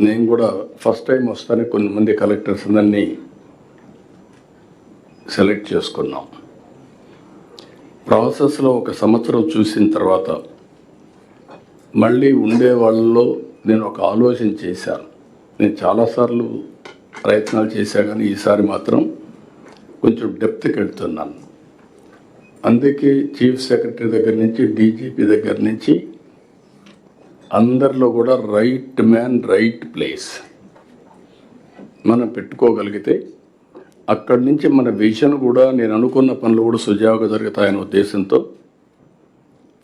నేను కూడా first time వస్తానే కొన్ని మంది కలెక్టర్స్ అందరినీ సెలెక్ట్ చేసుకున్నాం. ప్రాసెస్లో ఒక సంవత్సరం చూసిన తర్వాత మళ్ళీ ఉండే వాళ్ళలో నేను ఒక ఆలోచన చేశాను. నేను చాలాసార్లు ప్రయత్నాలు చేశా కానీ ఈసారి మాత్రం కొంచెం డెప్త్కి వెళ్తున్నాను. అందుకే చీఫ్ సెక్రటరీ దగ్గర నుంచి డీజీపీ దగ్గర నుంచి అందరిలో కూడా రైట్ మ్యాన్ రైట్ ప్లేస్ మనం పెట్టుకోగలిగితే అక్కడి నుంచి మన విజన్ కూడా నేను అనుకున్న పనులు కూడా సుజావుగా జరుగుతాయనే ఉద్దేశంతో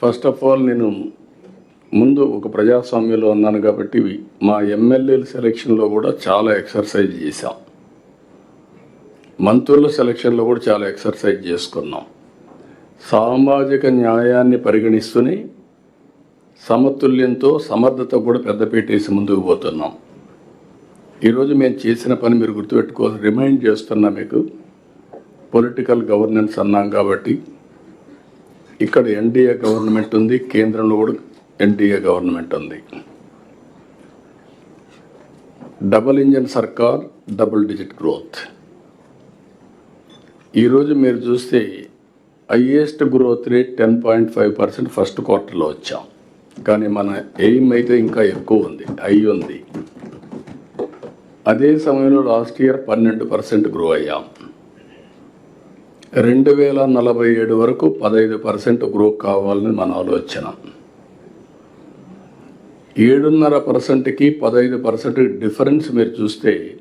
ఫస్ట్ ఆఫ్ ఆల్ నేను ముందు ఒక ప్రజాస్వామ్యంలో ఉన్నాను కాబట్టి మా ఎమ్మెల్యేల సెలక్షన్లో కూడా చాలా ఎక్సర్సైజ్ చేశాం. మంత్రుల సెలక్షన్లో కూడా చాలా ఎక్సర్సైజ్ చేసుకున్నాం. సామాజిక న్యాయాన్ని పరిగణిస్తూనే సమతుల్యంతో సమర్థత కూడా పెద్దపీటేసి ముందుకు పోతున్నాం. ఈరోజు మేము చేసిన పని మీరు గుర్తుపెట్టుకోవాలి రిమైండ్ చేస్తున్నా మీకు. పొలిటికల్ గవర్నెన్స్ అన్నాం కాబట్టి ఇక్కడ ఎన్డీఏ గవర్నమెంట్ ఉంది కేంద్రంలో కూడా ఎన్డీఏ గవర్నమెంట్ ఉంది. డబుల్ ఇంజన్ సర్కార్ డబుల్ డిజిట్ గ్రోత్. ఈరోజు మీరు చూస్తే highest growth rate ten point five percent first క్వార్టర్లో వచ్చాం. కానీ మన ఎయిమ్ అయితే ఇంకా ఎక్కువ ఉంది అయి ఉంది. అదే సమయంలో లాస్ట్ ఇయర్ పన్నెండు పర్సెంట్ గ్రో అయ్యాం. రెండు వేల నలభై ఏడు వరకు పదహైదు పర్సెంట్ గ్రో కావాలని మన ఆలోచన. ఏడున్నర పర్సెంట్కి పదహైదు పర్సెంట్ డిఫరెన్స్ మీరు చూస్తే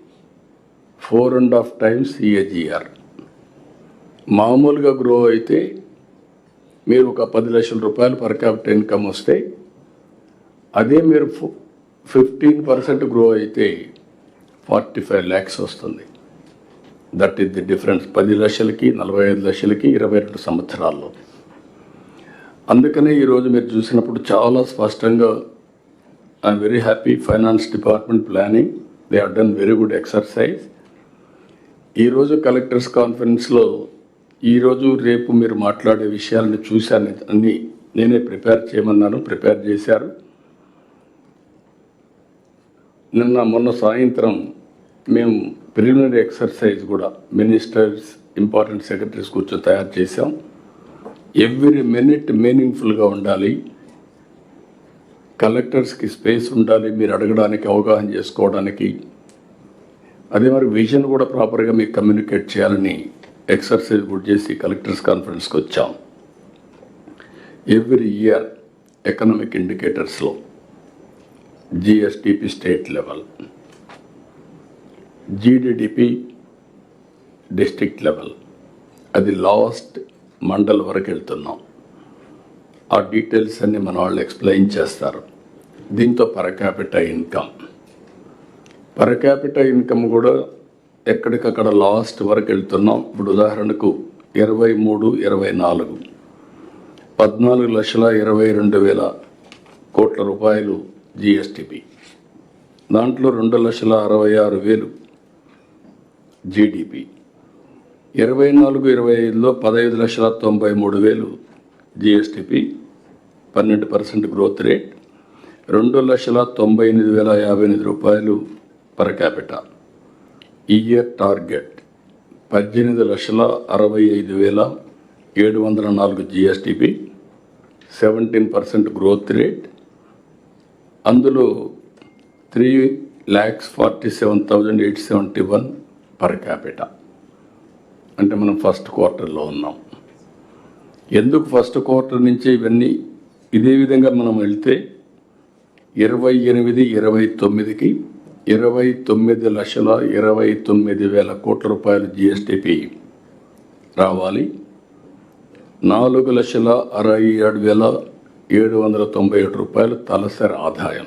four and half times CAGR మామూలుగా గ్రో అయితే మీరు ఒక పది లక్షల రూపాయలు పర్ క్యాపిటల్ ఇన్కమ్ వస్తే అదే మీరు ఫిఫ్టీన్ పర్సెంట్ గ్రో అయితే ఫార్టీ ఫైవ్ ల్యాక్స్ వస్తుంది. That is the difference. పది లక్షలకి నలభై ఐదు లక్షలకి ఇరవై రెండు సంవత్సరాల్లో. అందుకనే ఈరోజు మీరు చూసినప్పుడు చాలా స్పష్టంగా I'm very happy finance department planning they are done very good exercise ఈరోజు కలెక్టర్స్ కాన్ఫరెన్స్లో ఈరోజు రేపు మీరు మాట్లాడే విషయాలను చూశాను. అన్ని నేనే ప్రిపేర్ చేయమన్నాను ప్రిపేర్ చేశారు. నిన్న మొన్న సాయంత్రం మేము ప్రిలిమినరీ ఎక్సర్సైజ్ కూడా మినిస్టర్స్ ఇంపార్టెంట్ సెక్రటరీస్ కూర్చొని తయారు చేశాం. ఎవ్రీ మినిట్ మీనింగ్ఫుల్గా ఉండాలి. కలెక్టర్స్కి స్పేస్ ఉండాలి మీరు అడగడానికి అవగాహన చేసుకోవడానికి. అదే మరి విజన్ కూడా ప్రాపర్గా మీకు కమ్యూనికేట్ చేయాలని ఎక్సర్సైజ్ కూడా చేసి కలెక్టర్స్ కాన్ఫరెన్స్కి వచ్చాం. Every year economic ఇండికేటర్స్లో. GSDP state level GDDP district level అది లాస్ట్ మండల్ వరకు వెళ్తున్నాం. ఆ డీటెయిల్స్ అన్ని మన వాళ్ళు ఎక్స్ప్లెయిన్ చేస్తారు. దీంతో పరకాపిట ఇన్కమ్ పరకాపిట ఇన్కమ్ కూడా ఎక్కడికక్కడ లాస్ట్ వరకు వెళ్తున్నాం. ఇప్పుడు ఉదాహరణకు ఇరవై మూడు ఇరవై నాలుగు. పద్నాలుగు లక్షల ఇరవై రెండు వేల కోట్ల రూపాయలు జిఎస్టిపి దాంట్లో రెండు లక్షల అరవై ఆరు వేలు జీడిపి ఇరవై నాలుగు ఇరవై ఐదులో పదహైదు లక్షల తొంభై మూడు వేలు జిఎస్టిపి పన్నెండు పర్సెంట్ గ్రోత్ రేట్. రెండు లక్షల తొంభై ఎనిమిది వేల యాభై ఎనిమిది రూపాయలు పర్ క్యాపిటల్ ఇయర్ టార్గెట్ పద్దెనిమిది లక్షల అరవై ఐదు వేల ఏడు వందల నాలుగు GSDP seventeen percent growth rate. అందులో three lakhs forty seven thousand eight seventy one per capita అంటే మనం ఫస్ట్ క్వార్టర్లో ఉన్నాం. ఎందుకు ఫస్ట్ క్వార్టర్ నుంచి ఇవన్నీ? ఇదే విధంగా మనం వెళ్తే ఇరవై ఎనిమిది ఇరవై తొమ్మిదికి ఇరవై తొమ్మిది లక్షల ఇరవై తొమ్మిది వేల కోట్ల రూపాయలు జిఎస్టిపి రావాలి. నాలుగు లక్షల అరవై ఏడు వేల ఏడు వందల తొంభై ఏడు రూపాయలు తలసరి ఆదాయం.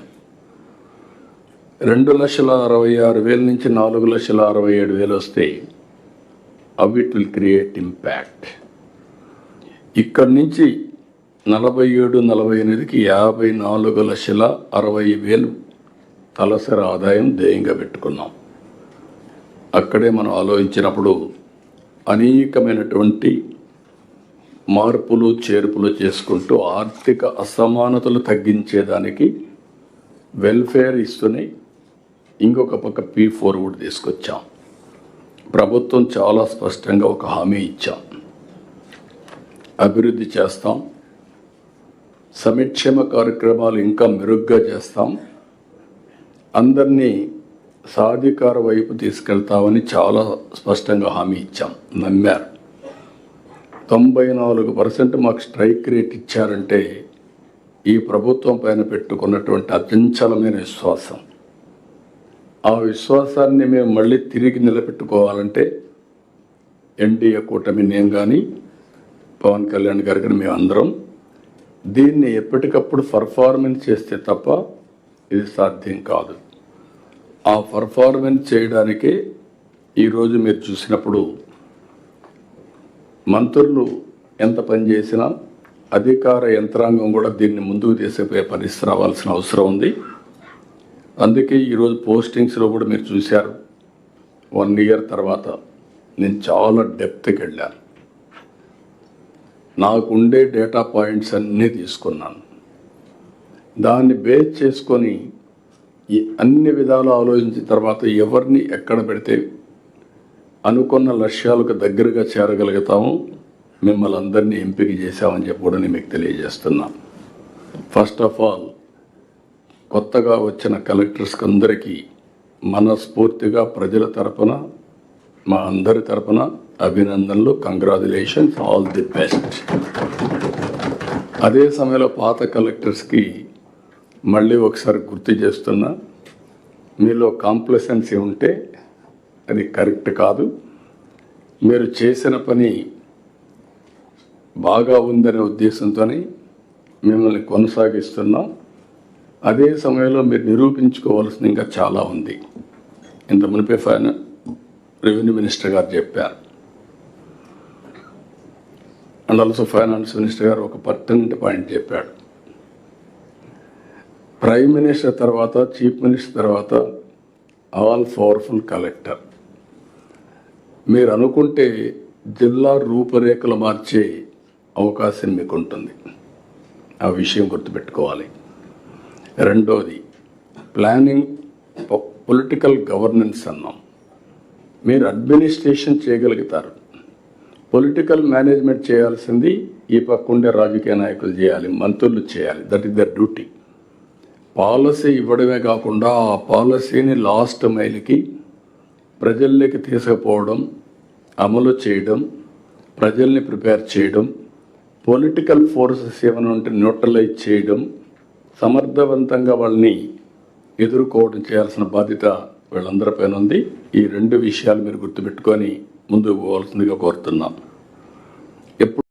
రెండు లక్షల అరవై ఆరు వేల నుంచి నాలుగు లక్షల అరవై ఏడు వేలు వస్తే అవి ఇట్ విల్ క్రియేట్ ఇంపాక్ట్ ఇక్కడి నుంచి నలభై ఏడు నలభై ఎనిమిదికి యాభై నాలుగు లక్షల అరవై వేలు తలసరి ఆదాయం ధ్యేయంగా పెట్టుకున్నాం. అక్కడే మనం ఆలోచించినప్పుడు అనేకమైనటువంటి మార్పులు చేర్పులు చేసుకుంటూ ఆర్థిక అసమానతలు తగ్గించేదానికి వెల్ఫేర్ ఇస్తూనే ఇంకొక పక్క పీ ఫోర్ కూడా తీసుకొచ్చాం. ప్రభుత్వం చాలా స్పష్టంగా ఒక హామీ ఇచ్చాం. అభివృద్ధి చేస్తాం. సంక్షేమ కార్యక్రమాలు ఇంకా మెరుగ్గా చేస్తాం. అందరినీ సాధికార వైపు తీసుకెళ్తామని చాలా స్పష్టంగా హామీ ఇచ్చాం. నమ్మారు. తొంభై నాలుగు పర్సెంట్ మాకు స్ట్రైక్ రేట్ ఇచ్చారంటే ఈ ప్రభుత్వం పైన పెట్టుకున్నటువంటి అత్యంచలమైన విశ్వాసం. ఆ విశ్వాసాన్ని మేము మళ్ళీ తిరిగి నిలబెట్టుకోవాలంటే ఎన్డీఏ కూటమి నేను కానీ పవన్ కళ్యాణ్ గారు కానీ మేము అందరం దీన్ని ఎప్పటికప్పుడు పర్ఫార్మెన్స్ చేస్తే తప్ప ఇది సాధ్యం కాదు. ఆ పర్ఫార్మెన్స్ చేయడానికే ఈరోజు మీరు చూసినప్పుడు మంత్రులు ఎంత పని చేసినా అధికార యంత్రాంగం కూడా దీన్ని ముందుకు తీసుకుపోయే పరిస్థితి రావాల్సిన అవసరం ఉంది. అందుకే ఈరోజు పోస్టింగ్స్లో కూడా మీరు చూశారు. వన్ ఇయర్ తర్వాత నేను చాలా డెప్త్కి వెళ్ళాను. నాకుండే డేటా పాయింట్స్ అన్నీ తీసుకున్నాను. దాన్ని బేస్ చేసుకొని అన్ని విధాలు ఆలోచించిన తర్వాత ఎవరిని ఎక్కడ పెడితే అనుకున్న లక్ష్యాలకు దగ్గరగా చేరగలుగుతాము. మిమ్మల్ని అందరినీ ఎంపిక చేశామని చెప్పి కూడా నేను మీకు తెలియజేస్తున్నాను ఫస్ట్ ఆఫ్ ఆల్ కొత్తగా వచ్చిన కలెక్టర్స్కి అందరికీ మనస్ఫూర్తిగా ప్రజల తరపున మా అందరి తరపున అభినందనలు కంగ్రాచులేషన్స్ ఆల్ ది బెస్ట్ అదే సమయంలో పాత కలెక్టర్స్కి మళ్ళీ ఒకసారి గుర్తు చేస్తున్నా. మీలో కాంప్లసెన్సీ ఉంటే అది కరెక్ట్ కాదు. మీరు చేసిన పని బాగా ఉందనే ఉద్దేశంతో మిమ్మల్ని కొనసాగిస్తున్నాం. అదే సమయంలో మీరు నిరూపించుకోవాల్సింది ఇంకా చాలా ఉంది. ఇంత మునిపే ఫైన రెవెన్యూ మినిస్టర్ గారు చెప్పారు. అండ్ ఆల్సో ఫైనాన్స్ మినిస్టర్ గారు ఒక పర్టనెంట్ పాయింట్ చెప్పాడు. ప్రైమ్ మినిస్టర్ తర్వాత చీఫ్ మినిస్టర్ తర్వాత ఆల్ పవర్ఫుల్ కలెక్టర్. మీరు అనుకుంటే జిల్లా రూపురేఖలు మార్చే అవకాశం మీకు ఉంటుంది ఆ విషయం గుర్తుపెట్టుకోవాలి. రెండోది ప్లానింగ్ పొలిటికల్ గవర్నెన్స్ అన్నాం. మీరు అడ్మినిస్ట్రేషన్ చేయగలుగుతారు. పొలిటికల్ మేనేజ్మెంట్ చేయాల్సింది ఈ పక్కుండే రాజకీయ నాయకులు చేయాలి మంత్రులు చేయాలి. That is their duty. Policy ఇవ్వడమే కాకుండా ఆ పాలసీని లాస్ట్ మైల్కి ప్రజల్లోకి తీసుకుపోవడం అమలు చేయడం ప్రజల్ని ప్రిపేర్ చేయడం పొలిటికల్ ఫోర్సెస్ ఏమైనా ఉంటే న్యూట్రలైజ్ చేయడం సమర్థవంతంగా వాళ్ళని ఎదుర్కోవడం చేయాల్సిన బాధ్యత వీళ్ళందరిపైన ఉంది. ఈ రెండు విషయాలు మీరు గుర్తుపెట్టుకొని ముందుకు పోవాల్సిందిగా కోరుతున్నాం. ఎప్పుడు